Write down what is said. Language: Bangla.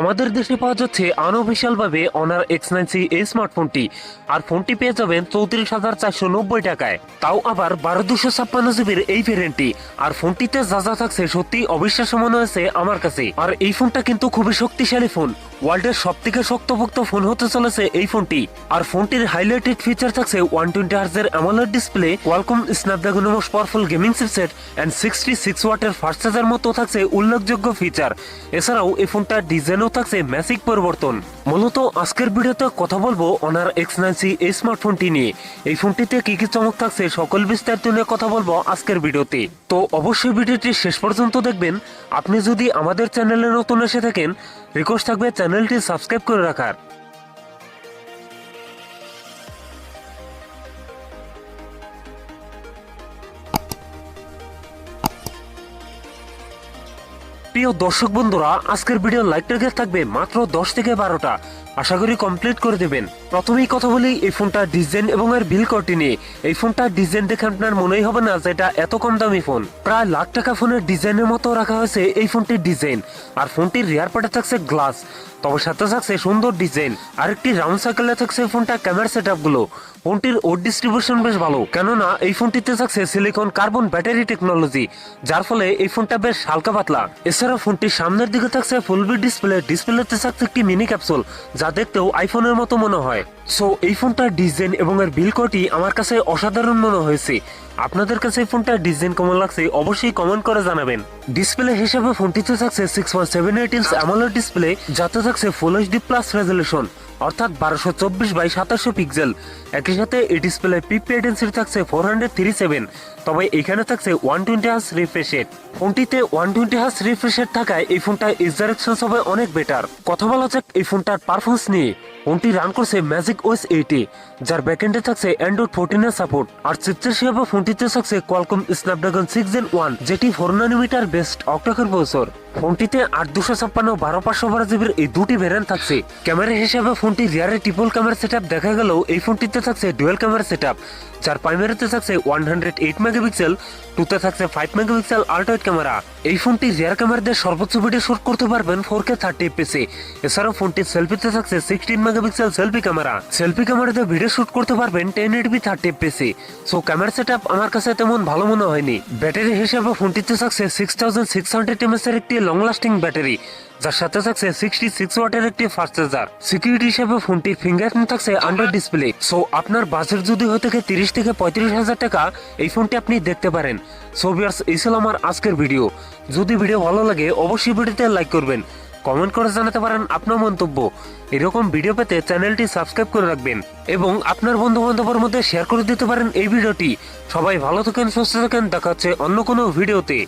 আমাদের দেশে পাওয়া যাচ্ছে আনঅফিসিয়াল ভাবে অনার এক্স নাইন সি এই স্মার্টফোনটি। আর ফোনটি পেয়ে যাবেন চৌত্রিশ হাজার চারশো নব্বই টাকায়। তাও আবার বারো দুশো ছাপ্পান্ন জিবির এই ভেরিয়েন্টটি আর ফোনটিতে যা যা থাকছে সত্যি অবিশ্বাস্য মনে হয়েছে আমার কাছে। আর এই ফোনটা কিন্তু খুবই শক্তিশালী ফোন। ওয়ার্ল্ডের সব থেকে শক্তভক্ত ফোন হতে চলেছে এই ফোনটি। আর ফোনটির হাইলাইটেড ফিচার থাকছে one twenty হার্জের AMOLED display Qualcomm Snapdragon most powerful gaming chipset and sixty six ওয়াটের ফাস্ট চার্জার মতো থাকছে উল্লেখযোগ্য ফিচার এছাড়াও এই ফোনটা ডিজাইনও থাকছে ম্যাসিক পরিবর্তন। মূলত আজকের ভিডিওতে কথা বলব অনার এক্স নাইনসি এই স্মার্টফোনটি নিয়ে। এই ফোনটিতে কি কি চমক থাকছে সকল বিস্তারিত নিয়ে কথা বলব আজকের ভিডিওতে। তো অবশ্যই ভিডিওটি শেষ পর্যন্ত দেখবেন। আপনি যদি আমাদের চ্যানেলে নতুন এসে থাকেন রিকোয়েস্ট থাকবে চ্যানেলটি সাবস্ক্রাইব করে রাখার। প্রিয় দর্শক বন্ধুরা আজকের ভিডিও লাইক টার্গেট থাকবে মাত্র দশ থেকে বারোটা। আশা করি কমপ্লিট করে দেবেন। প্রথমেই কথা বলি, এই ফোনটার ডিজাইন এবং এর বিল কোয়ালিটি নিয়ে। এই ফোনটার ডিজাইন দেখে আপনার মনেই হবে না যে এটা এত কম দামি ফোন প্রায় লাখ টাকা ফোনের ডিজাইনের মতো রাখা হয়েছে এই ফোনটির ডিজাইন আর ফোনটির রিয়ার পার্টে থাকছে গ্লাস তবে সাথে থাকছে সুন্দর ডিজাইন আরেকটি রাউন্ড সার্কেলে থাকছে ফোনটা ক্যামেরা সেটগুলো ফোনটির ওড ডিস্ট্রিবিউশন বেশ ভালো। কেননা, এই ফোনটিতে থাকছে সিলিকন কার্বন ব্যাটারি টেকনোলজি যার ফলে এই ফোনটা বেশ হালকা পাতলা। এছাড়া ফোনটির সামনের দিকে থাকছে ফুলবি ডিসপ্লে ডিসপ্লেতে থাকছে একটি মিনি ক্যাপসুল যা দেখতেও আইফোনের মতো মনে হয়। সো এই ফোনটার ডিজাইন এবং এর বিল কোয়ালিটি আমার কাছে অসাধারণ মনে হয়েছে। আপনাদের কাছে এই ফোনটার ডিজাইন কেমন লাগছে অবশ্যই কমেন্ট করে জানাবেন। ডিসপ্লে হিসেবে ফোনটিতে থাকছে six point seven eight inch AMOLED display যাতে থাকছে ফুল এইচডি প্লাস রেজলিউশন অর্থাৎ বারোশো চব্বিশ বাই সাতাশশো পিক্সেল একই সাথে এই ডিসপ্লে পিপি ডেন্সিটি থাকছে ফোর হান্ড্রেড থ্রি সেভেন তবে এখানে থাকছে one twenty hertz refresh rate ফোনটিতে one twenty hertz refresh rate থাকায় এই ফোনটা ইজারেকশন হবে অনেক বেটার কথা বলা যাক এই ফোনটার পারফরমেন্স নিয়ে। ফোনটি রান করছে ম্যাজিক ওএস এইটি যার ব্যাকএন্ডে থাকছে অ্যান্ড্রয়েড ফোরটিনের সাপোর্ট আর চিপসেট হিসেবে ফোনটিতে থাকছে Qualcomm Snapdragon six gen one যেটি four nanometer best octacore processor ফোনটিতে আট দুশো ছাপ্পান্ন, বারো পাঁচশো বারো জিবির এই দুটি ভ্যারিয়েন্ট থাকছে। ক্যামেরা হিসেবে ফোনটি রিয়ারে ট্রিপল ক্যামেরা সেটআপ দেখা গেলেও এই ফোনটিতে থাকছে ডুয়েল ক্যামেরা সেটআপ যার প্রাইমারিতে থাকছে ওয়ান হান্ড্রেড এইট মেগাপিক্সেল, টুতে থাকছে ফাইভ মেগাপিক্সেল আল্ট্রাইট ক্যামেরা এই ফোনটি রিয়ার ক্যামেরা দিয়ে সর্বোচ্চ ভিডিও শুট করতে পারবেন ফোর কে থার্টি এপিসে এছাড়াও ফোনটির সেলফিতে থাকছে sixteen megapixel selfie camera selfie ক্যামেরাতে ভিডিও শুট করতে পারবেন টেন এইটবি থার্টি এপিসে সো ক্যামেরা সেটআপ আমার কাছে তেমন ভালো মনে হয়নি। ব্যাটারি হিসেবে ফোনটিতে থাকছে সিক্স থাউজেন্ড সিক্স হান্ড্রেড এমএস এর একটি লং লাস্টিং ব্যাটারি যার সাথে থাকছে সিক্সটি সিক্স ওয়াটের একটি ফাস্ট চার্জার সিকিউরিটি হিসেবে ফোনটির ফিঙ্গারপ্রিন্ট থাকছে আন্ডার ডিসপ্লে সো আপনার বাজেট যদি হয়ে থাকে তিরিশ থেকে পঁয়ত্রিশ হাজার টাকা, এই ফোনটি আপনি দেখতে পারেন। সোভিয়ার্স ইসল আমার আজকের ভিডিও। যদি ভিডিও ভালো লাগে, অবশ্যই ভিডিওতে লাইক করবেন। কমেন্ট করে জানাতে পারেন আপনার মন্তব্য। এরকম ভিডিও পেতে চ্যানেলটি সাবস্ক্রাইব করে রাখবেন এবং আপনার বন্ধু বান্ধবের মধ্যে শেয়ার করে দিতে পারেন এই ভিডিওটি। সবাই ভালো থাকেন, সুস্থ থাকেন। দেখাচ্ছে অন্য কোনো ভিডিওতে।